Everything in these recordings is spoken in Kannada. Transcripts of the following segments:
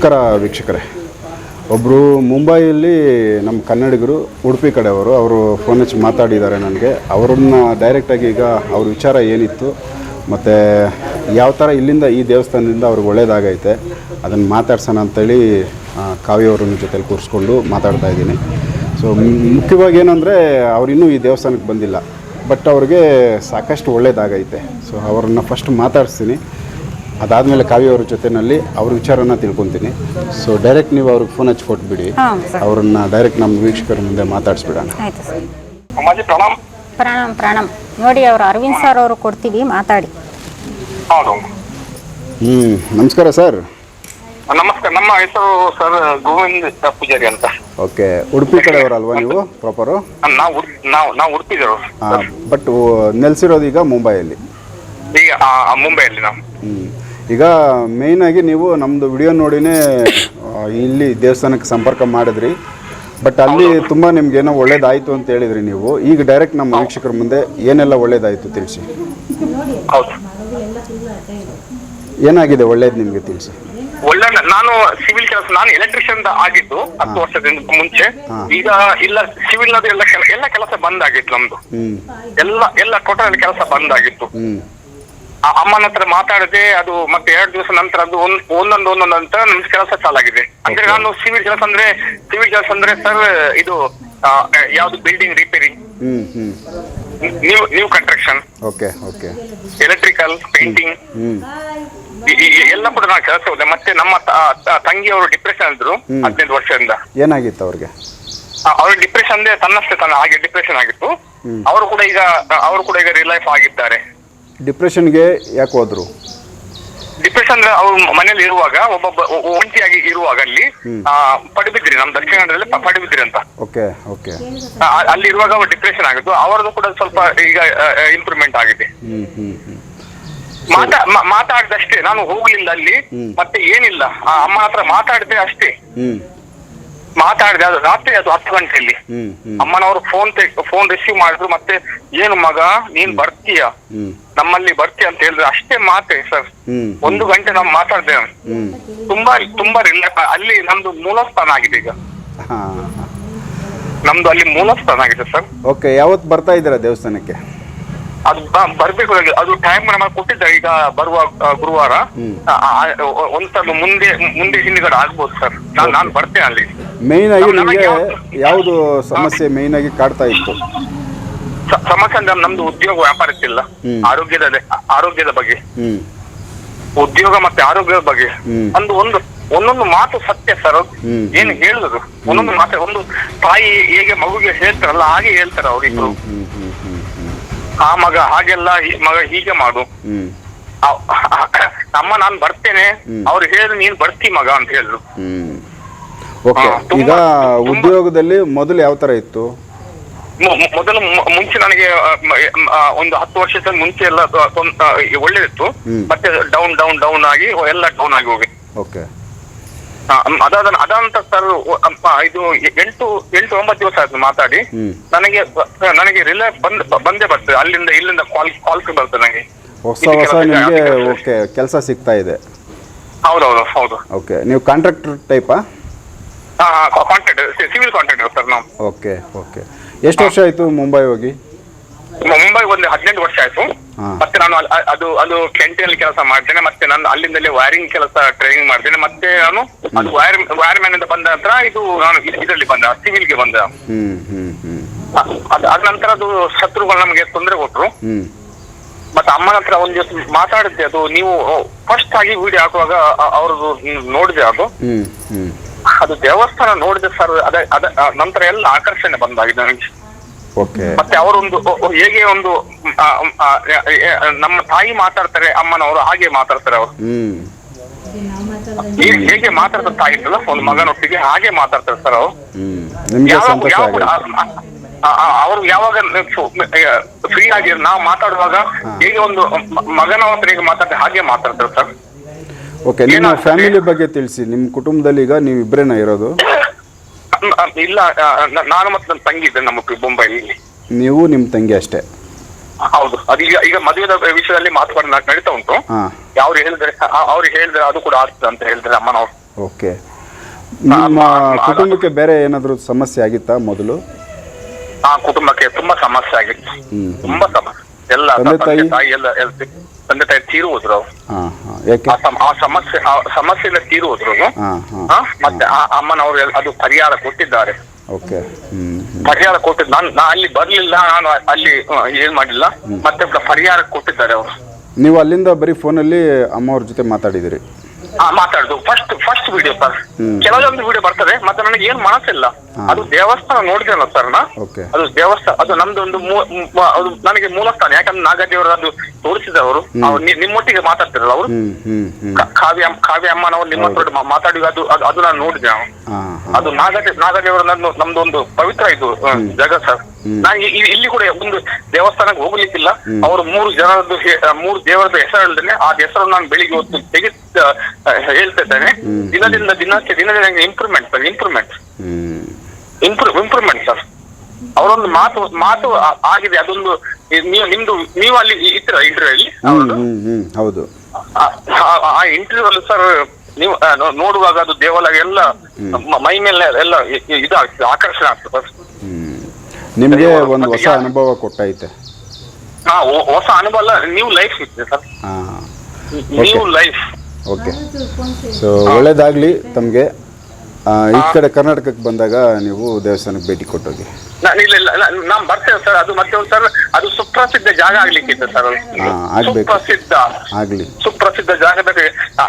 ನಮಸ್ಕಾರ ವೀಕ್ಷಕರೇ. ಒಬ್ಬರು ಮುಂಬೈಯಲ್ಲಿ ನಮ್ಮ ಕನ್ನಡಿಗರು, ಉಡುಪಿ ಕಡೆಯವರು, ಅವರು ಫೋನ್ ಹಚ್ಚಿ ಮಾತಾಡಿದ್ದಾರೆ ನನಗೆ. ಅವ್ರನ್ನ ಡೈರೆಕ್ಟಾಗಿ ಈಗ ಅವ್ರ ವಿಚಾರ ಏನಿತ್ತು, ಮತ್ತು ಯಾವ ಥರ ಇಲ್ಲಿಂದ ಈ ದೇವಸ್ಥಾನದಿಂದ ಅವ್ರಿಗೆ ಒಳ್ಳೇದಾಗೈತೆ ಅದನ್ನು ಮಾತಾಡ್ಸೋಣ ಅಂತೇಳಿ ಕಾವ್ಯವ್ರನ್ನ ಜೊತೆಲಿ ಕೂರಿಸ್ಕೊಂಡು ಮಾತಾಡ್ತಾ ಇದ್ದೀನಿ. ಸೊ ಮುಖ್ಯವಾಗಿ ಏನಂದರೆ ಅವರಿನ್ನೂ ಈ ದೇವಸ್ಥಾನಕ್ಕೆ ಬಂದಿಲ್ಲ ಬಟ್ ಅವ್ರಿಗೆ ಸಾಕಷ್ಟು ಒಳ್ಳೇದಾಗೈತೆ. ಸೊ ಅವ್ರನ್ನ ಫಸ್ಟ್ ಮಾತಾಡಿಸ್ತೀನಿ. ಅದಾದಮೇಲೆ ಕಾವ್ಯ ಅವ್ರ ಜೊತೆನಲ್ಲಿ ಅವ್ರ ವಿಚಾರನ ತಿಳ್ಕೊತೀನಿ. ಸೊ ಡೈರೆಕ್ಟ್ ನೀವು ಅವ್ರಿಗೆ ಫೋನ್ ಹಚ್ಚಿ ಕೊಟ್ಬಿಡಿ. ಹಾಂ ಅವ್ರನ್ನ ಡೈರೆಕ್ಟ್ ನಮ್ಮ ವೀಕ್ಷಕರ ಮುಂದೆ ಮಾತಾಡಿಸ್ಬಿಡೋಣ. ಆಯಿತು ಸರ್. ಪ್ರಣಾಮ್. ಪ್ರಣಾಮ್ ನೋಡಿ ಅವರು ಅರವಿಂದ್ ಸರ್ ಅವರು ಕೊಡ್ತೀವಿ ಮಾತಾಡಿ. ಹೌದು. ಹ್ಞೂ ನಮಸ್ಕಾರ ಸರ್. ನಮಸ್ಕಾರ ನಮ್ಮ ಹೆಸರು ಸರ್ ಗೋವಿಂದ್ ಪೂಜಾರಿ ಅಂತ. ಓಕೆ ಉಡುಪಿ ಕಡೆಯವರಲ್ವಾ ನೀವು ಪ್ರಾಪರು ನಾವು ನಾವು ನಾವು ನಾವು ಉಡುಪಿದರು ಬಟ್ ನೆಲೆಸಿರೋದು ಈಗ ಮುಂಬೈಯಲ್ಲಿ. ಈಗ ಮುಂಬೈಯಲ್ಲಿ ನಾವು. ಹ್ಞೂ ಈಗ ಮೇಯ್ನಾಗಿ ನೀವು ನಮ್ಮದು ವಿಡಿಯೋ ನೋಡಿನೇ ಇಲ್ಲಿ ದೇವಸ್ಥಾನಕ್ಕೆ ಸಂಪರ್ಕ ಮಾಡಿದ್ರಿ. ಬಟ್ ಅಲ್ಲಿ ತುಂಬ ನಿಮ್ಗೇನೋ ಒಳ್ಳೇದಾಯ್ತು ಅಂತ ಹೇಳಿದ್ರಿ ನೀವು. ಈಗ ಡೈರೆಕ್ಟ್ ನಮ್ಮ ವೀಕ್ಷಕರ ಮುಂದೆ ಏನೆಲ್ಲ ಒಳ್ಳೇದಾಯಿತು ತಿಳಿಸಿ. ಹೌದು. ಏನಾಗಿದೆ ಒಳ್ಳೇದು ನಿಮಗೆ ತಿಳಿಸಿ. ಒಳ್ಳೆ ನಾನು ಸಿವಿಲ್ ಕೆಲಸ ನಾನು ಎಲೆಕ್ಟ್ರಿಷಿಯನ್ ಆಗಿದ್ದು ಹತ್ತು ವರ್ಷದಿಂದ ಮುಂಚೆ. ಈಗ ಇಲ್ಲ ಸಿವಿಲ್ ಎಲ್ಲ ಎಲ್ಲ ಕೆಲಸ ಬಂದ್ ಆಗಿತ್ತು ನಮ್ದು. ಎಲ್ಲ ಎಲ್ಲ ಟೋಟಲ್ ಕೆಲಸ ಬಂದ್ ಆಗಿತ್ತು. ಆ ಅಮ್ಮನ ಹತ್ರ ಮಾತಾಡದೆ ಅದು ಮತ್ತೆ ಎರಡು ದಿವಸ ನಂತರ ಅದು ಒಂದ್ ಒಂದೊಂದು ಒಂದೊಂದು ಅಂತ ನಮ್ ಕೆಲಸ ಚಾಲಾಗಿದೆ ಅಂದ್ರೆ ನಾನು ಸಿವಿಲ್ ಕೆಲಸ ಅಂದ್ರೆ ಸಿವಿಲ್ ಕೆಲಸ ಅಂದ್ರೆ ಸರ್ ಇದು ಆ, ಯಾವ್ದು building repair new new construction okay okay electrical painting hmm ಎಲ್ಲ ಕೂಡ ನಾನು ಕೆಲಸ ಹೋದೆ. ಮತ್ತೆ ನಮ್ಮ ತ- ತ- ತಂಗಿಯವರು ಡಿಪ್ರೆಷನ್ ಇದ್ರು ಹ್ಮ್. ಹದಿನೈದು ವರ್ಷದಿಂದ. ಏನಾಗಿತ್ತು ಅವ್ರಿಗೆ? ಅವ್ರ ಡಿಪ್ರೆಷನ್ ಅಂದ್ರೆ ತನ್ನಷ್ಟೇ ತನ್ನ ಹಾಗೆ ಡಿಪ್ರೆಷನ್ ಆಗಿತ್ತು. ಹ್ಮ್. ಅವರು ಕೂಡ ಈಗ ಅವರು ಕೂಡ ಈಗ ರಿಲೈಫ್ ಆಗಿದ್ದಾರೆ. ಡಿಪ್ರೆಷನ್ಗೆ ಯಾಕೆ ಹೋದ್ರು? ಡಿಪ್ರೆಷನ್ ಅಂದ್ರೆ ಅವ್ರು ಮನೇಲಿ ಇರುವಾಗ ಒಬ್ಬ ಒಂಟಿಯಾಗಿ ಇರುವಾಗ ಅಲ್ಲಿ ಪಡಿಬಿದ್ರಿ ನಮ್ ದಕ್ಷಿಣ ಕನ್ನಡದಲ್ಲಿ ಪಡಿಬಿದ್ರಿ ಅಂತ. Okay okay. ಅಲ್ಲಿ ಇರುವಾಗ ಅವ್ರು ಡಿಪ್ರೆಷನ್ ಆಗಿತ್ತು ಅವರದ್ದು ಕೂಡ ಸ್ವಲ್ಪ ಈಗ ಇಂಪ್ರೂವ್ಮೆಂಟ್ ಆಗಿದೆ. ಮಾತಾ ಮಾತಾಡ್ದಷ್ಟೇ ನಾನು ಹೋಗ್ಲಿಲ್ಲ ಅಲ್ಲಿ ಮತ್ತೆ ಏನಿಲ್ಲ. ಅಮ್ಮ ಹತ್ರ ಮಾತಾಡಿದೆ ಅಷ್ಟೇ. ಮಾತಾಡಿದೆ ಅದು ರಾತ್ರಿ ಅದು ಹತ್ತು ಗಂಟೆಯಲ್ಲಿ. ಅಮ್ಮನವರು ಫೋನ್ ಫೋನ್ ರಿಸೀವ್ ಮಾಡಿದ್ರು ಮತ್ತೆ ಏನು ಮಗ ನೀನ್ ಬರ್ತೀಯ? ನಮ್ಮಲ್ಲಿ ಬರ್ತೀಯ ಅಂತ ಹೇಳಿದ್ರೆ ಅಷ್ಟೇ ಮಾತೆ ಸರ್. ಒಂದು ಗಂಟೆ ನಾವು ಮಾತಾಡ್ದೆ. ತುಂಬಾ ತುಂಬಾ ರಿಲ್ಯಾಕ್ಸ್ ಅಲ್ಲಿ ನಮ್ದು ಮೂಲಸ್ಥಾನ ಆಗಿದೆ ಈಗ. ಹಾಂ. ನಮ್ದು ಅಲ್ಲಿ ಮೂಲಸ್ಥಾನ ಆಗಿದೆ ಸರ್. ಓಕೆ ಯಾವತ್ತು ಬರ್ತಾ ಇದ್ದೀರಾ ದೇವಸ್ಥಾನಕ್ಕೆ? ಅದು ಬರ್ಬೇಕು. ಅದು ಟೈಮ್ ನಮಗೆ ಕೊಟ್ಟಿದ್ದ ಈಗ ಬರುವ ಗುರುವಾರ ಒಂದ್ಸಲ ಮುಂದೆ ಮುಂದೆ ಹಿಂದ್ಗಡೆ ಆಗ್ಬೋದು ಸರ್. ನಾನು ನಾನು ಬರ್ತೇನೆ ಅಲ್ಲಿ. ಮೇನ್ ಆಗಿ ನಮಗೆ ಯಾವ್ದು- ಸಮಸ್ಯೆ ಮೇನ್ ಆಗಿ ಕಾಡ್ತಾ ಇತ್ತು? ಸಮಸ್ಯೆ ಅಂದ್ರೆ ನಮ್ದು ಉದ್ಯೋಗ ವ್ಯಾಪಾರಕ್ಕಿಲ್ಲ. ಆರೋಗ್ಯದ ಆರೋಗ್ಯದ ಬಗ್ಗೆ. ಉದ್ಯೋಗ ಮತ್ತೆ ಆರೋಗ್ಯದ ಬಗ್ಗೆ. ಅಂದು ಒಂದು ಒಂದು ಒಂದೊಂದು ಮಾತು ಸತ್ಯ ಸರ್. ಏನು ಹೇಳುದು. ಒಂದೊಂದು ಮಾತು ಒಂದು ತಾಯಿ ಹೇಗೆ ಮಗುಗೆ ಹೇಳ್ತಾರಲ್ಲ ಹಾಗೆ ಹೇಳ್ತಾರೆ ಅವ್ರಿಬ್ರು. ಹ್ಞೂ ಆ ಮಗ ಹಾಗೆಲ್ಲ ಈ ಮಗ ಹೀಗೆ ಮಾಡು. ಅವ್- ಅಮ್ಮ ನಾನ್ ಬರ್ತೇನೆ. ಅವ್ರು ಹೇಳಿದ್ರು ನೀನ್ ಬರ್ತಿ ಮಗ ಅಂತ ಹೇಳಿದ್ರು. ಓಕೆ. ಹಾ, ಈಗ ತುಂಬಾ- ಉದ್ಯೋಗದಲ್ಲಿ ಮೊದಲು ಯಾವ ತರ ಇತ್ತು? ಮೊ- ಮೊ- ಮೊದಲು ಮು- ಮುಂಚೆ ನನಗೆ ಆ, ಮ- ಆ, ಒಂದು ಹತ್ತು ವರ್ಷದ ಮುಂಚೆ ಎಲ್ಲ ತ- ತೊಂ- ಆ, ಒಳ್ಳೇದಿತ್ತು. ಹ್ಮ್. ಮತ್ತೆ ಡೌನ್ ಡೌನ್ ಡೌನ್ ಆಗಿ ಎಲ್ಲ ಡೌನ್ ಆಗಿ ಹೋಗಿ. ಓಕೆ. ಅದಾದ ಅದಂತ ಸರ್ ಇದು ಎಂಟು ಎಂಟು ಒಂಬತ್ತು ದಿವಸ ಆಯ್ತು ಮಾತಾಡಿ. ನನಗೆ ನನಗೆ ರಿಲೇ ಬಂದ್ ಬಂದೇ ಬರ್ತದೆ. ಅಲ್ಲಿಂದ ಇಲ್ಲಿಂದ ಕಾಲ್ ಕಾಲ್ಸ್ ಬರ್ತದೆ ನನಗೆ. ಹೊಸ ಹೊಸ ನಿಮಗೆ ಓಕೆ ಕೆಲಸ ಸಿಗ್ತಾ ಇದೆ. ಹೌದೌದು ಹೌದು. ಓಕೆ ನೀವು ಕಾಂಟ್ರಾಕ್ಟರ್ ಟೈಪಾ ಹಾ ಕಾಂಟ್ರಾಕ್ಟ್ ಸಿವಿಲ್ ಕಾಂಟ್ರಾಕ್ಟರ್ ಸರ್ ನಾವು. Okay okay. ಎಷ್ಟು ವರ್ಷ ಆಯಿತು ಮುಂಬೈ ಹೋಗಿ? ಮುಂಬೈ ಒಂದು ಹದಿನೆಂಟು ವರ್ಷ ಆಯ್ತು. ಮತ್ತೆ ನಾನು ಅದು ಅದು ಕೆಂಟಿನಲ್ಲಿ ಕೆಲಸ ಮಾಡ್ತೇನೆ ಮತ್ತೆ ನಾನು ಅಲ್ಲಿಂದಲೇ ವೈರಿಂಗ್ ಕೆಲಸ ಟ್ರೈನಿಂಗ್ ಮಾಡ್ತೇನೆ ಮತ್ತೆ ನಾನು ಅದು ವೈರ್ ವೈರ್ ಮ್ಯಾನ್ ಅಂತ ಬಂದ ನಂತರ ಇದು ನಾನು ಇದರಲ್ಲಿ ಬಂದ ಬಂದ. ಹ್ಞೂ ಹ್ಞೂ ಅ- ಅದ್ ನಂತರ ಅದು ಶತ್ರುಗಳು ನಮಗೆ ತೊಂದರೆ ಕೊಟ್ರು. ಮತ್ತೆ ಅಮ್ಮನ ಹತ್ರ ಒಂದ್ ದಿವಸ ಮಾತಾಡಿದ್ದೆ ಅದು ನೀವು ಫಸ್ಟ್ ಆಗಿ ವಿಡಿಯೋ ಹಾಕುವಾಗ ಅವ್ರದ್ದು ನೋಡಿದೆ ಅದು. ಅದು ದೇವಸ್ಥಾನ ನೋಡಿದೆ ಸರ್ ಅದೇ ಅದ ನಂತರ ಎಲ್ಲ ಆಕರ್ಷಣೆ ಬಂದಾಗಿದೆ ನನಗೆ. ಓಕೆ ಮತ್ತೆ ಅವರೊಂದು ಹೇಗೆ ಒಂದು ನಮ್ಮ ತಾಯಿ ಮಾತಾಡ್ತಾರೆ ಅಮ್ಮನವರು ಹಾಗೆ ಮಾತಾಡ್ತಾರೆ ಅವರು. ಹೇಗೆ ಮಾತಾಡ್ತಾರೆ ತಾಯಿ ಇರ್ತಲ್ಲ ಒಂದು ಮಗನೊಟ್ಟಿಗೆ ಹಾಗೆ ಮಾತಾಡ್ತಾರೆ ಸರ್ ಅವರು. ಅವರು ಯಾವಾಗ ಫ್ರೀ ಆಗಿ ನಾವು ಮಾತಾಡುವಾಗ ಹೇಗೆ ಒಂದು ಮಗನ ಹತ್ರ ಹೇಗೆ ಮಾತಾಡ್ತಾರೆ ಹಾಗೆ ಮಾತಾಡ್ತಾರೆ ಸರ್. ಓಕೆ ನಿಮ್ಮ ಫ್ಯಾಮಿಲಿ ಬಗ್ಗೆ ತಿಳಿಸಿ ನಿಮ್ಮ ಕುಟುಂಬದಲ್ಲಿ ಈಗ ನೀವು ಇಬ್ಬರೇನ ಇರೋದು? ಇಲ್ಲ ನಾನು ಮತ್ತೆ ನನ್ನ ತಂಗಿ ಇದ್ದೆ ನಮ್ಮ ಮುಂಬೈಲಿ ನೀವು ನಿಮ್ಮ ತಂಗಿ ಅಷ್ಟೇ? ಹೌದು. ಅದು ಈಗ ಮದುವೆದ ವಿಷಯದಲ್ಲಿ ಮಾತುಕತೆ ನಡೀತಾ ಉಂಟು. ಅವ್ರು ಹೇಳಿದ್ರೆ ಅವ್ರು ಹೇಳಿದ್ರೆ ಅದು ಕೂಡ ಆಗ್ತದೆ ಅಂತ ಹೇಳಿದ್ರೆ ಅಮ್ಮನವ್ರು. ಓಕೆ. ನಿಮ್ಮ ಕುಟುಂಬಕ್ಕೆ ಬೇರೆ ಏನಾದರೂ ಸಮಸ್ಯೆ ಆಗಿತ್ತಾ ಮೊದಲು? ಆ ಕುಟುಂಬಕ್ಕೆ ತುಂಬಾ ಸಮಸ್ಯೆ ಆಗಿತ್ತು. ತುಂಬಾ ಸಮಸ್ಯೆ. ಎಲ್ಲ ತಾಯಿ? ಎಲ್ಲ ತಂದೆ ತಾಯಿ ತೀರು ಹೋದ್ರು ಅವ್ರು. ಹಾಂ ಹಾಂ. ಯಾಕೆ? ಆ ಸಮ- ಆ ಸಮಸ್ಯೆ ಆ ಸಮಸ್ಯೆಯಿಂದ ತೀರು ಹೋದ್ರು ಅವ್ರು. ಹಾಂ. ಹಾಂ ಆ, ಮತ್ತೆ ಆ ಅಮ್ಮನವರು ಎಲ್- ಅದು ಪರಿಹಾರ ಕೊಟ್ಟಿದ್ದಾರೆ. ಓಕೆ. ಹ್ಞೂ ಪರಿಹಾರ ಕೊಟ್ಟಿದ್ದು ನಾನು ನಾ ಅಲ್ಲಿ ಬರ್ಲಿಲ್ಲ ನಾನು ಅಲ್ಲಿ ಆ, ಏನ್ ಮಾಡಿಲ್ಲ. ಮತ್ತೆ ಪರಿಹಾರ ಕೊಟ್ಟಿದ್ದಾರೆ ಅವರು. ನೀವು ಅಲ್ಲಿಂದ ಬರೀ ಫೋನಲ್ಲಿ ಅಮ್ಮವ್ರ ಜೊತೆ ಮಾತಾಡಿದಿರಿ? ಮಾತಾಡುದು. First first video sir. ಕೆಲವೊಂದು ವಿಡಿಯೋ ಬರ್ತದೆ ಮತ್ತೆ ನನಗೆ ಏನ್ ಮನಸ್ಸಿಲ್ಲ. ಅದು ದೇವಸ್ಥಾನ ನೋಡಿದ್ರಲ್ಲ ಸರ್ ನಾ? ಓಕೆ. ಅದು ದೇವಸ್ಥಾನ ಅದು ನಮ್ದು ಒಂದು ಅದು ನನಗೆ ಮೂಲಸ್ಥಾನ ಯಾಕಂದ್ರೆ ನಾಗದೇವರು ಅದು ತೋರಿಸಿದವರು ಅವ್ರು. ನಿ- ನಿಮ್ಮೊಟ್ಟಿಗೆ ಮಾತಾಡ್ತಿರಲ್ಲ ಅವರು? ಕಾವ್ಯ ಕಾವ್ಯ ಅಮ್ಮನವರು ನಿಮ್ಮ ಹತ್ರ ಮಾತಾಡಿ ಅದು ಅದು ಅದು ನಾನು ನೋಡಿದೆ ನಾನು. ಹಾಂ ಹಾಂ. ಅದು ನಾಗದೇ ನಾಗದೇವರ ನಮ್ದು ನಮ್ದು ಒಂದು ಪವಿತ್ರ ಇದು ಜಗ ಜಾಗ ಸರ್ ನಾನು ಇಲ್ಲಿ ಕೂಡ ಒಂದು ದೇವಸ್ಥಾನಕ್ಕೆ ಹೋಗ್ಲಿಕ್ಕಿಲ್ಲ. ಅವರು ಮೂರು ಜನರದ್ದು ಹೆ- ಮೂರು ದೇವರದ ಹೆಸರು ಆ ಹೆಸರು ನಾನು ಬೆಳಿಗ್ಗೆ ಹೊತ್ತು ತೆಗೆದು ಹೇಳ್ತಿದ್ದೇನೆ ಹೇಳ್ತಾ ಇದ್ದೇನೆ. ದಿನದಿಂದ ದಿನಕ್ಕೆ ದಿನದಿಂದ improvement sir improvement improve improvement sir ಅವರೊಂದು ಮಾತು ಮಾತು ಆಗಿದೆ. ಅದೊಂದು ನೀವು ನಿಮ್ದು ನೀವು ಅಲ್ಲಿ ಇರ್ತೀರ ಇಂಟರ್ವ್ಯೂ ಅಲ್ಲಿ? ಹೌದು. ಆ- ಇಂಟರ್ವ್ಯೂ ಅಲ್ಲಿ ಸರ್ ನೀವು ನೋಡುವಾಗ ಅದು ದೇವಾಲಯ ಎಲ್ಲ ಮ- ಮೇಲೆ ಎಲ್ಲ ಇದಾಗ್ತದೆ ಆಕರ್ಷಣೆ ಆಗ್ತದೆ ಸರ್ ನಿಮಗೆ ಒಂದು ಹೊಸ ಅನುಭವ ಕೊಟ್ಟೈತೆ. ಹಾ ಹೊಸ ಅನುಭವ ಅಲ್ಲ ನ್ಯೂ ಲೈಫ್ ಸಿಗ್ತದೆ ಸರ್ ಹಾ ನ್ಯೂ ಲೈಫ್ ಓಕೆ ಸೊ ಒಳ್ಳೇದಾಗ್ಲಿ ತಮಗೆ. ಈ ಕಡೆ ಕರ್ನಾಟಕಕ್ಕೆ ಬಂದಾಗ ನೀವು ದೇವಸ್ಥಾನಕ್ಕೆ ಭೇಟಿ ಕೊಟ್ಟೋಗಿ. ಇಲ್ಲ ಇಲ್ಲ ಇಲ್ಲ, ನಾನ್ ಬರ್ತೇವೆ ಸರ್ ಅದು ಮತ್ತೆ ಒಂದು ಸರ್ ಅದು ಸುಪ್ರಸಿದ್ಧ ಜಾಗ ಆಗ್ಲಿಕ್ಕಿದೆ ಸರ್ ಅದು. ಹಾ, ಆಗ್ಬೇಕು. ಸುಪ್ರಸಿದ್ಧ. ಆಗಲಿ. ಸುಪ್ರಸಿದ್ಧ ಜಾಗದಲ್ಲಿ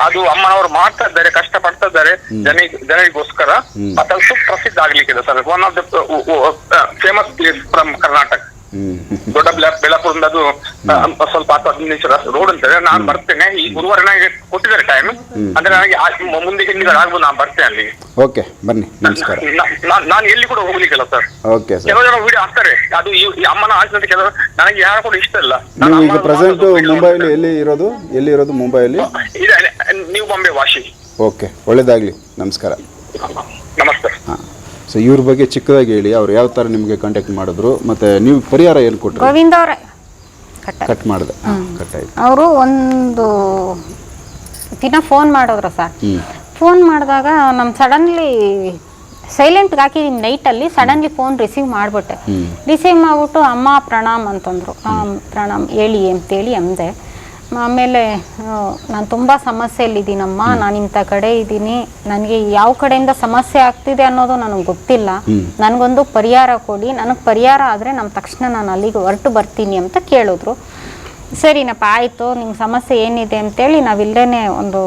ಅದು ಅಮ್ಮನವರು ಮಾಡ್ತಾ ಇದ್ದಾರೆ ಕಷ್ಟ ಪಡ್ತಾ ಇದ್ದಾರೆ ಜನ ಜನರಿಗೋಸ್ಕರ. ಮತ್ತೆ ಅದು ಸುಪ್ರಸಿದ್ಧ ಆಗ್ಲಿಕ್ಕಿದೆ sir one of the famous place from Karnataka ದೊಡ್ಡ ಬೆಳ ಬೆಳಪುರಿಂದ ಅದು ಸ್ವಲ್ಪ ಹತ್ತು ಹದಿನೈದು ರೋಡ್ ಅಂತಾರೆ ನಾನು ಬರ್ತೇನೆ. ಈ ಗುರುವಾರ ನನಗೆ ಕೊಟ್ಟಿದ್ದಾರೆ ಟೈಮ್ ಅಂದ್ರೆ ನನಗೆ ಮುಂದೆ ಹಿಂದಿಗಳು ಆಗ್ಬೋದು ನಾನು ಬರ್ತೇನೆ ಅಲ್ಲಿ. ಓಕೆ ಬನ್ನಿ. ನಮಸ್ಕಾರ. ನಾನು ಎಲ್ಲಿ ಕೂಡ ಹೋಗ್ಲಿಕ್ಕಿಲ್ಲ ಸರ್ ಓಕೆ ಸರ್. ಕೆಲವು ಜನ ವಿಡಿಯೋ ಹಾಕ್ತಾರೆ. ಅದು ಈ ಅಮ್ಮನ ಆಚರಣೆ ಕೆಲವರು ನನಗೆ ಯಾರು ಕೂಡ ಇಷ್ಟ ಇಲ್ಲ. ನೀವು ಈಗ ಪ್ರೆಸೆಂಟು ಮುಂಬೈಲಿ ಎಲ್ಲಿ ಇರೋದು? ಎಲ್ಲಿ ಇರೋದು ಮುಂಬೈಲಿ ಇದೆ ನೀವು ಬಾಂಬೆ ವಾಶಿ ಓಕೆ ಒಳ್ಳೇದಾಗ್ಲಿ. ನಮಸ್ಕಾರ. ನಮಸ್ತೆ. ಹಾಂ. ಸೊ ಇವ್ರ ಬಗ್ಗೆ ಚಿಕ್ಕದಾಗಿ ಹೇಳಿ ಅವ್ರು ಯಾವ ಥರ ನಿಮಗೆ ಕಾಂಟ್ಯಾಕ್ಟ್ ಮಾಡಿದ್ರು ಮತ್ತು ನೀವು ಪರಿಹಾರ ಏನು ಕೊಟ್ಟರು ಗೋವಿಂದ ಅವರೇ. ಕಟ್ ಮಾಡಿದೆ. ಕಟ್ ಆಯ್ತು. ಅವರು ಒಂದು ದಿನ ಫೋನ್ ಮಾಡಿದ್ರು ಸರ್. ಫೋನ್ ಮಾಡಿದಾಗ ನಮ್ಮ ಸಡನ್ಲಿ ಸೈಲೆಂಟ್ಗೆ ಹಾಕಿದ್ದೀನಿ ನೈಟಲ್ಲಿ ಸಡನ್ಲಿ ಫೋನ್ ರಿಸೀವ್ ಮಾಡಿಬಿಟ್ಟೆ. ರಿಸೀವ್ ಮಾಡಿಬಿಟ್ಟು ಅಮ್ಮ ಪ್ರಣಾಮ್ ಅಂತಂದರು. ಪ್ರಣಾಮ್ ಹೇಳಿ ಅಂತೇಳಿ ಅಂದೆ. ಆಮೇಲೆ ನಾನು ತುಂಬ ಸಮಸ್ಯೆಯಲ್ಲಿದ್ದೀನಮ್ಮ. ನಾನು ಇಂಥ ಕಡೆ ಇದ್ದೀನಿ. ನನಗೆ ಯಾವ ಕಡೆಯಿಂದ ಸಮಸ್ಯೆ ಆಗ್ತಿದೆ ಅನ್ನೋದು ನನಗೆ ಗೊತ್ತಿಲ್ಲ. ನನಗೊಂದು ಪರಿಹಾರ ಕೊಡಿ. ನನಗೆ ಪರಿಹಾರ ಆದರೆ ನಮ್ಮ ತಕ್ಷಣ ನಾನು ಅಲ್ಲಿಗೆ ಹೊರಟು ಬರ್ತೀನಿ ಅಂತ ಕೇಳಿದ್ರು. ಸರಿನಪ್ಪ ಆಯಿತು. ನಿಮ್ಮ ಸಮಸ್ಯೆ ಏನಿದೆ ಅಂತೇಳಿ ನಾವಿಲ್ಲೇ ಒಂದು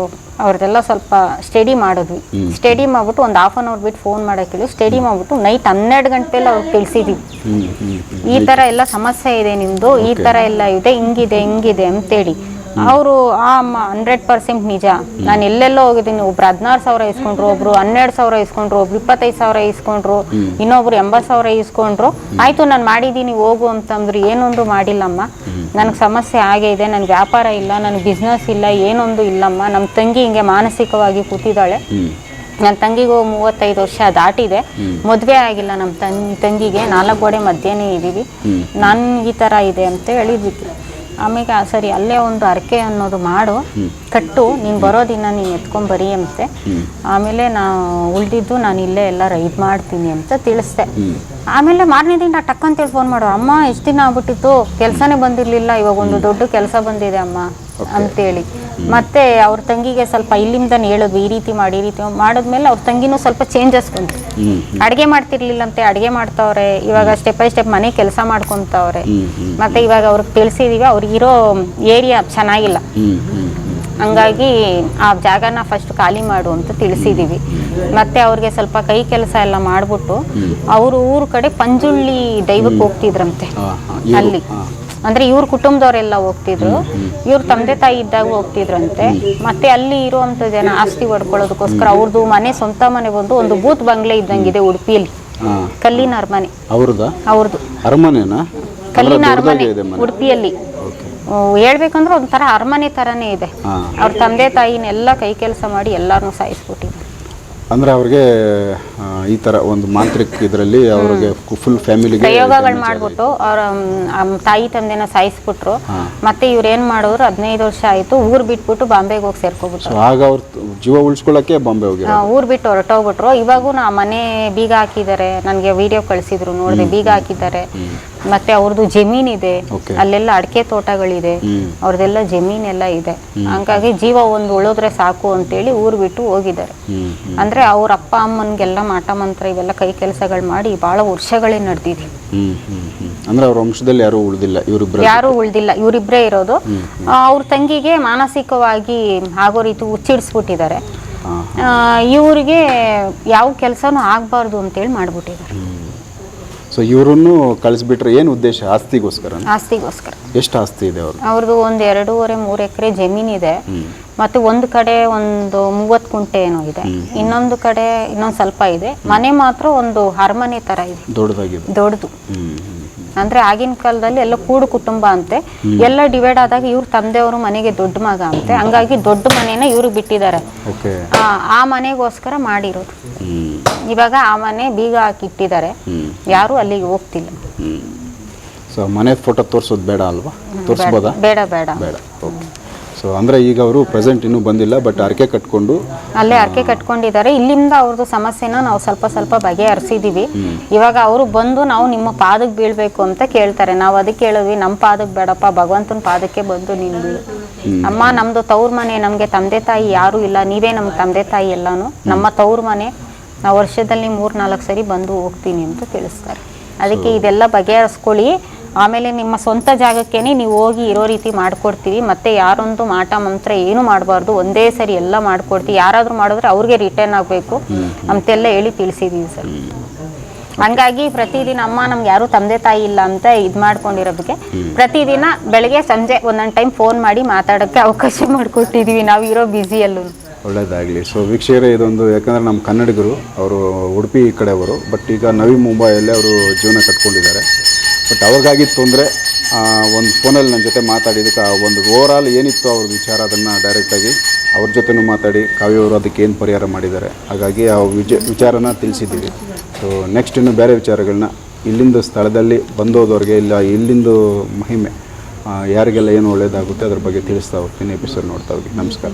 ಅವ್ರದ್ದೆಲ್ಲ ಸ್ವಲ್ಪ ಸ್ಟಡಿ ಮಾಡಿದ್ವಿ. ಸ್ಟಡಿ ಮಾಡಿಬಿಟ್ಟು ಒಂದು ಹಾಫ್ ಆನ್ ಅವರ್ ಬಿಟ್ಟು ಫೋನ್ ಮಾಡೋಕ್ಕಿಲ್ಲ ಸ್ಟಡಿ ಮಾಡಿಬಿಟ್ಟು ನೈಟ್ ಹನ್ನೆರಡು ಗಂಟೆಲ್ಲ ಅವ್ರಿಗೆ ತಿಳಿಸಿದ್ವಿ. ಈ ಥರ ಎಲ್ಲ ಸಮಸ್ಯೆ ಇದೆ ನಿಮ್ಮದು ಈ ಥರ ಎಲ್ಲ ಇದೆ ಹಿಂಗಿದೆ ಹಿಂಗಿದೆ ಅಂತೇಳಿ. ಅವರು ಆ ಅಮ್ಮ ಹಂಡ್ರೆಡ್ ಪರ್ಸೆಂಟ್ ನಿಜ. ನಾನು ಎಲ್ಲೆಲ್ಲೋ ಹೋಗಿದ್ದೀನಿ. ಒಬ್ರು ಹದಿನಾರು ಸಾವಿರ ಇಸ್ಕೊಂಡ್ರು ಒಬ್ರು ಹನ್ನೆರಡು ಸಾವಿರ ಇಸ್ಕೊಂಡ್ರು ಒಬ್ರು ಇಪ್ಪತ್ತೈದು ಸಾವಿರ ಇಸ್ಕೊಂಡ್ರು ಇನ್ನೊಬ್ರು ಎಂಬತ್ತು ಸಾವಿರ ಇಸ್ಕೊಂಡ್ರು. ಆಯ್ತು ನಾನು ಮಾಡಿದ್ದೀನಿ ಹೋಗು ಅಂತಂದ್ರು ಏನೊಂದು ಮಾಡಿಲ್ಲಮ್ಮ. ನನಗೆ ಸಮಸ್ಯೆ ಆಗೇ ಇದೆ ನನಗೆ ವ್ಯಾಪಾರ ಇಲ್ಲ ನನಗೆ ಬಿಸ್ನೆಸ್ ಇಲ್ಲ ಏನೊಂದು ಇಲ್ಲಮ್ಮ. ನಮ್ಮ ತಂಗಿ ಹಿಂಗೆ ಮಾನಸಿಕವಾಗಿ ಕೂತಿದ್ದಾಳೆ. ನನ್ನ ತಂಗಿಗೂ ಮೂವತ್ತೈದು ವರ್ಷ ದಾಟಿದೆ. ಮದುವೆ ಆಗಿಲ್ಲ ನಮ್ಮ ತಂಗಿಗೆ. ನಾಲ್ಕು ಗೋಡೆ ಮಧ್ಯಾಹ್ನ ಇದ್ದೀವಿ ನಾನು ಈ ಥರ ಇದೆ ಅಂತ ಹೇಳಿದ್ವಿ. ಆಮೇಲೆ ಸರಿ ಅಲ್ಲೇ ಒಂದು ಅರಕೆ ಅನ್ನೋದು ಮಾಡು. ಕಟ್ಟು ನೀನು ಬರೋ ದಿನ ನೀನು ಎತ್ಕೊಂಬರಿ ಅಂತೆ. ಆಮೇಲೆ ನಾ ಉಳಿದಿದ್ದು ನಾನು ಇಲ್ಲೇ ಎಲ್ಲ ರೈಡ್ ಮಾಡ್ತೀನಿ ಅಂತ ತಿಳಿಸ್ದೆ. ಆಮೇಲೆ ಮಾರನೇ ದಿನ ಟಕ್ ಅಂತೇಳಿ ಫೋನ್ ಮಾಡೋ ಅಮ್ಮ ಎಷ್ಟು ದಿನ ಆಗ್ಬಿಟ್ಟಿತ್ತು? ಕೆಲಸನೇ ಬಂದಿರಲಿಲ್ಲ ಇವಾಗ ಒಂದು ದೊಡ್ಡ ಕೆಲಸ ಬಂದಿದೆ ಅಮ್ಮ. ಅಂತೇಳಿ. ಮತ್ತೆ ಅವ್ರ ತಂಗಿಗೆ ಸ್ವಲ್ಪ ಇಲ್ಲಿಂದನೇ ಹೇಳೋದು ಈ ರೀತಿ ಮಾಡಿ ಈ ರೀತಿ ಮಾಡಿದ್ಮೇಲೆ ಅವ್ರ ತಂಗಿನೂ ಸ್ವಲ್ಪ ಚೇಂಜಸ್ ಬಂತು. ಅಡಿಗೆ ಮಾಡ್ತಿರ್ಲಿಲ್ಲಂತೆ ಅಡುಗೆ ಮಾಡ್ತಾವ್ರೆ. ಇವಾಗ ಸ್ಟೆಪ್ ಬೈ ಸ್ಟೆಪ್ ಮನೆ ಕೆಲಸ ಮಾಡ್ಕೊಂತಾವ್ರೆ. ಮತ್ತೆ ಇವಾಗ ಅವ್ರಿಗೆ ತಿಳಿಸಿದೀವಿ ಅವ್ರಿಗಿರೋ ಏರಿಯಾ ಚೆನ್ನಾಗಿಲ್ಲ. ಹಂಗಾಗಿ ಆ ಜಾಗನ ಫಸ್ಟ್ ಖಾಲಿ ಮಾಡು ಅಂತ ತಿಳಿಸಿದೀವಿ. ಮತ್ತೆ ಅವ್ರಿಗೆ ಸ್ವಲ್ಪ ಕೈ ಕೆಲಸ ಎಲ್ಲ ಮಾಡ್ಬಿಟ್ಟು ಅವರು ಊರ ಕಡೆ ಪಂಜುಳ್ಳಿ ದೈವಕ್ಕೆ ಹೋಗ್ತಿದ್ರಂತೆ ಅಲ್ಲಿ. ಅಂದ್ರೆ ಇವ್ರ ಕುಟುಂಬದವರೆಲ್ಲ ಹೋಗ್ತಿದ್ರು. ಇವ್ರ ತಂದೆ ತಾಯಿ ಇದ್ದಾಗ ಹೋಗ್ತಿದ್ರಂತೆ. ಮತ್ತೆ ಅಲ್ಲಿ ಇರುವಂತ ಜನ ಆಸ್ತಿ ಪಡ್ಕೊಳ್ಳೋದಕ್ಕೋಸ್ಕರ ಅವ್ರದ್ದು ಮನೆ ಸ್ವಂತ ಮನೆ ಬಂದು ಒಂದು ಬೂತ್ ಬಂಗ್ಲೆ ಇದ್ದಂಗಿದೆ ಉಡುಪಿಯಲ್ಲಿ. ಕಲ್ಲಿನ ಅರಮನೆ. ಅವ್ರದ್ದಾ ಅವ್ರದ್ದು ಅರಮನೆನಾ? ಕಲ್ಲಿನ ಅರಮನೆ ಉಡುಪಿಯಲ್ಲಿ. ಹೇಳ್ಬೇಕಂದ್ರೆ ಒಂಥರ ಅರಮನೆ ತರನೇ ಇದೆ. ಅವ್ರ ತಂದೆ ತಾಯಿನೆಲ್ಲ ಕೈ ಕೆಲಸ ಮಾಡಿ ಎಲ್ಲಾರನ್ನೂ ಸಾಯಿಸ್ಬಿಟ್ಟಿದ್ರು. ಅಂದರೆ ಅವ್ರಿಗೆ ಈ ತರ ಒಂದು ಮಾಂತ್ರಿಕ ಇದರಲ್ಲಿ ಅವ್ರಿಗೆ ಫುಲ್ ಫ್ಯಾಮಿಲಿಗೆ ಪ್ರಯೋಗಗಳು ಮಾಡ್ಬಿಟ್ಟು ಅವ್ರ ತಾಯಿ ತಂದೆನ ಸಾಯಿಸ್ಬಿಟ್ರು. ಮತ್ತೆ ಇವ್ರು ಏನ್ ಮಾಡಿದ್ರು ಹದಿನೈದು ವರ್ಷ ಆಯ್ತು ಊರ್ ಬಿಟ್ಬಿಟ್ಟು ಬಾಂಬೆಗೆ ಹೋಗಿ ಸೇರ್ಕೊಬಿಟ್ರು. ಆಗ ಅವ್ರ ಜೀವ ಉಳಿಸ್ಕೊಳ್ಳೋಕ್ಕೆ ಬಾಂಬೆ ಹೋಗಿ ಊರ್ ಬಿಟ್ಟು ಹೊರಟೋಗ್ಬಿಟ್ರು. ಇವಾಗೂ ನಾ ಮನೆ ಬೀಗ ಹಾಕಿದ್ದಾರೆ. ನನಗೆ ವಿಡಿಯೋ ಕಳಿಸಿದ್ರು ನೋಡಿದೆ ಬೀಗ ಹಾಕಿದ್ದಾರೆ. ಮತ್ತೆ ಅವ್ರದ್ದು ಜಮೀನಿದೆ. ಇದೆ ಅಲ್ಲೆಲ್ಲ ಅಡಿಕೆ ತೋಟಗಳಿದೆ. ಅವ್ರದೆಲ್ಲ ಜಮೀನ್ ಜಮೀನೆಲ್ಲ ಇದೆ. ಹಂಗಾಗಿ ಜೀವ ಒಂದು ಉಳಿದ್ರೆ ಸಾಕು ಅಂತೇಳಿ ಊರ್ ಬಿಟ್ಟು ಹೋಗಿದ್ದಾರೆ. ಅಂದ್ರೆ ಅವ್ರ ಅಪ್ಪ ಅಮ್ಮನ್ಗೆಲ್ಲ ಮಾಟ ಮಂತ್ರ ಇವೆಲ್ಲ ಕೈ ಕೆಲಸಗಳು ಮಾಡಿ ಬಹಳ ವರ್ಷಗಳೇ ನಡೆದಿದೆ. ಅಂದ್ರೆ ಅವ್ರ ವಂಶದಲ್ಲಿ ಯಾರು ಉಳಿದಿಲ್ಲ ಇವರಿಬ್ಬರು ಯಾರು ಉಳ್ದಿಲ್ಲ ಇವರಿಬ್ಬರೇ ಇರೋದು. ಅವ್ರ ತಂಗಿಗೆ ಮಾನಸಿಕವಾಗಿ ಆಗೋ ರೀತಿ ಹುಚ್ಚಿಡಿಸ್ಬಿಟ್ಟಿದ್ದಾರೆ ಇವ್ರಿಗೆ ಯಾವ ಕೆಲಸನೂ ಆಗಬಾರ್ದು ಅಂತೇಳಿ ಮಾಡ್ಬಿಟ್ಟಿದ್ದಾರೆ. ಸೊ ಇವರನ್ನು ಕಳಿಸ್ಬಿಟ್ರೆ ಏನು ಉದ್ದೇಶ? ಆಸ್ತಿಗೋಸ್ಕರ? ಆಸ್ತಿಗೋಸ್ಕರ. ಎಷ್ಟು ಆಸ್ತಿ ಇದೆ ಅವ್ರು ಅವ್ರದ್ದು ಒಂದು ಎರಡೂವರೆ ಮೂರು ಎಕರೆ ಜಮೀನಿದೆ ಮತ್ತೆ ಒಂದು ಕಡೆ ಒಂದು ಮೂವತ್ತು ಕುಂಟೆ ಏನೋ ಇದೆ. ಇನ್ನೊಂದು ಕಡೆ ಇನ್ನೊಂದು ಸ್ವಲ್ಪ ಇದೆ. ಮನೆ ಮಾತ್ರ ಒಂದು ಹಾರ್ಮನಿ ತರ ಇದೆ. ದೊಡ್ಡದಾಗಿದೆ. ದೊಡ್ಡದು. ಅಂದ್ರೆ ಆಗಿನ ಕಾಲದಲ್ಲಿ ಎಲ್ಲ ಕೂಡು ಕುಟುಂಬ ಅಂತೆ. ಎಲ್ಲ ಡಿವೈಡ್ ಆದಾಗ ಇವ್ರ ತಂದೆಯವರು ಮನೆಗೆ ದೊಡ್ಡ ಮಗ ಅಂತೆ. ಹಂಗಾಗಿ ದೊಡ್ಡ ಮನೆನ ಇವ್ರಿಗೆ ಬಿಟ್ಟಿದ್ದಾರೆ. ಆ, ಮನೆಗೋಸ್ಕರ ಮಾಡಿರೋದು. ಇವಾಗ ಆ ಮನೆ ಬೀಗ ಹಾಕಿಟ್ಟಿದ್ದಾರೆ ಯಾರು ಅಲ್ಲಿಗೆ ಹೋಗ್ತಿಲ್ಲ. ಸೊ ಮನೆ ಫೋಟೋ ತೋರಿಸೋದು ಬೇಡ ಅಲ್ವಾ? ತೋರಿಸ್ಬೋದಾ? ಬೇಡ ಬೇಡ. ಬೇಡ. ಓಕೆ. ಸೊ ಅಂದರೆ ಈಗ ಅವರು ಪ್ರೆಸೆಂಟ್ ಇನ್ನೂ ಬಂದಿಲ್ಲ ಬಟ್ ಅರ್ಕೆ ಕಟ್ಕೊಂಡು ಅಲ್ಲೇ ಅರ್ಕೆ ಕಟ್ಕೊಂಡಿದ್ದಾರೆ. ಇಲ್ಲಿಂದ ಅವ್ರದ್ದು ಸಮಸ್ಯೆನ ನಾವು ಸ್ವಲ್ಪ ಸ್ವಲ್ಪ ಬಗೆಹರಿಸಿದೀವಿ. ಇವಾಗ ಅವರು ಬಂದು ನಾವು ನಿಮ್ಮ ಪಾದಕ್ಕೆ ಬೀಳ್ಬೇಕು ಅಂತ ಕೇಳ್ತಾರೆ. ನಾವು ಅದಕ್ಕೆ ಹೇಳಿದ್ವಿ ನಮ್ಮ ಪಾದಕ್ಕೆ ಬೇಡಪ್ಪ ಭಗವಂತನ ಪಾದಕ್ಕೆ ಬಂದು ನೀನು ಬೀಳು. ಅಮ್ಮ ನಮ್ದು ತವ್ರ ಮನೆ ನಮಗೆ ತಂದೆ ತಾಯಿ ಯಾರೂ ಇಲ್ಲ. ನೀವೇ ನಮ್ಮ ತಂದೆ ತಾಯಿ ಎಲ್ಲಾನು. ನಮ್ಮ ತವ್ರ ಮನೆ ನಾವು ವರ್ಷದಲ್ಲಿ ಮೂರು ನಾಲ್ಕು ಸರಿ ಬಂದು ಹೋಗ್ತೀನಿ ಅಂತ ತಿಳಿಸ್ತಾರೆ. ಅದಕ್ಕೆ ಇದೆಲ್ಲ ಬಗೆಹರಿಸ್ಕೊಳ್ಳಿ. ಆಮೇಲೆ ನಿಮ್ಮ ಸ್ವಂತ ಜಾಗಕ್ಕೇ ನೀವು ಹೋಗಿ ಇರೋ ರೀತಿ ಮಾಡಿಕೊಡ್ತೀವಿ ಮತ್ತೆ ಯಾರೊಂದು ಮಾಟ ಮಂತ್ರ ಏನು ಮಾಡಬಾರ್ದು ಒಂದೇ ಸರಿ ಎಲ್ಲ ಮಾಡ್ಕೊಡ್ತೀವಿ ಯಾರಾದರೂ ಮಾಡಿದ್ರೆ ಅವ್ರಿಗೆ ರಿಟರ್ನ್ ಆಗಬೇಕು ಅಂತೆಲ್ಲ ಹೇಳಿ ತಿಳಿಸಿದ್ದೀವಿ ಸರ್. ಹಂಗಾಗಿ ಪ್ರತಿದಿನ ಅಮ್ಮ ನಮ್ಗೆ ಯಾರು ತಂದೆ ತಾಯಿ ಇಲ್ಲ ಅಂತ ಇದು ಮಾಡ್ಕೊಂಡಿರೋದಕ್ಕೆ ಪ್ರತಿದಿನ ಬೆಳಗ್ಗೆ ಸಂಜೆ ಒಂದೊಂದು ಟೈಮ್ ಫೋನ್ ಮಾಡಿ ಮಾತಾಡೋಕ್ಕೆ ಅವಕಾಶ ಮಾಡಿಕೊಟ್ಟಿದ್ದೀವಿ ನಾವು ಇರೋ ಬ್ಯುಸಿಯಲ್ಲೂ ಒಳ್ಳೇದಾಗಲಿ. ಸೊ ವೀಕ್ಷಕರೇ ಇದೊಂದು ಯಾಕಂದರೆ ನಮ್ಮ ಕನ್ನಡಿಗರು ಅವರು ಉಡುಪಿ ಕಡೆಯವರು ಬಟ್ ಈಗ ನವಿ ಮುಂಬೈಯಲ್ಲಿ ಅವರು ಜೀವನ ಕಟ್ಕೊಂಡಿದ್ದಾರೆ. ಬಟ್ ಅವ್ರಿಗಾಗಿತ್ತು ತೊಂದರೆ ಒಂದು ಫೋನಲ್ಲಿ ನನ್ನ ಜೊತೆ ಮಾತಾಡಿದ್ದಕ್ಕೆ ಆ ಒಂದು ಓವರಾಲ್ ಏನಿತ್ತು ಅವ್ರ ವಿಚಾರ ಅದನ್ನು ಡೈರೆಕ್ಟಾಗಿ ಅವ್ರ ಜೊತೆನೂ ಮಾತಾಡಿ ಕಾವ್ಯವರು ಅದಕ್ಕೆ ಏನು ಪರಿಹಾರ ಮಾಡಿದ್ದಾರೆ, ಹಾಗಾಗಿ ಆ ವಿಜ, ವಿಚಾರನ ತಿಳಿಸಿದ್ದೀವಿ. ಸೊ ನೆಕ್ಸ್ಟ್ ಇನ್ನು ಬೇರೆ ವಿಚಾರಗಳನ್ನ, ಇಲ್ಲಿಂದ ಸ್ಥಳದಲ್ಲಿ ಬಂದೋದವ್ರಿಗೆ ಇಲ್ಲ, ಇಲ್ಲಿಂದು ಮಹಿಮೆ ಯಾರಿಗೆಲ್ಲ ಏನು ಒಳ್ಳೆಯದಾಗುತ್ತೆ ಅದ್ರ ಬಗ್ಗೆ ತಿಳಿಸ್ತಾ ಹೋಗ್ತೀನಿ ಎಪಿಸೋಡ್ ನೋಡ್ತಾ ಹೋಗಿ. ನಮಸ್ಕಾರ.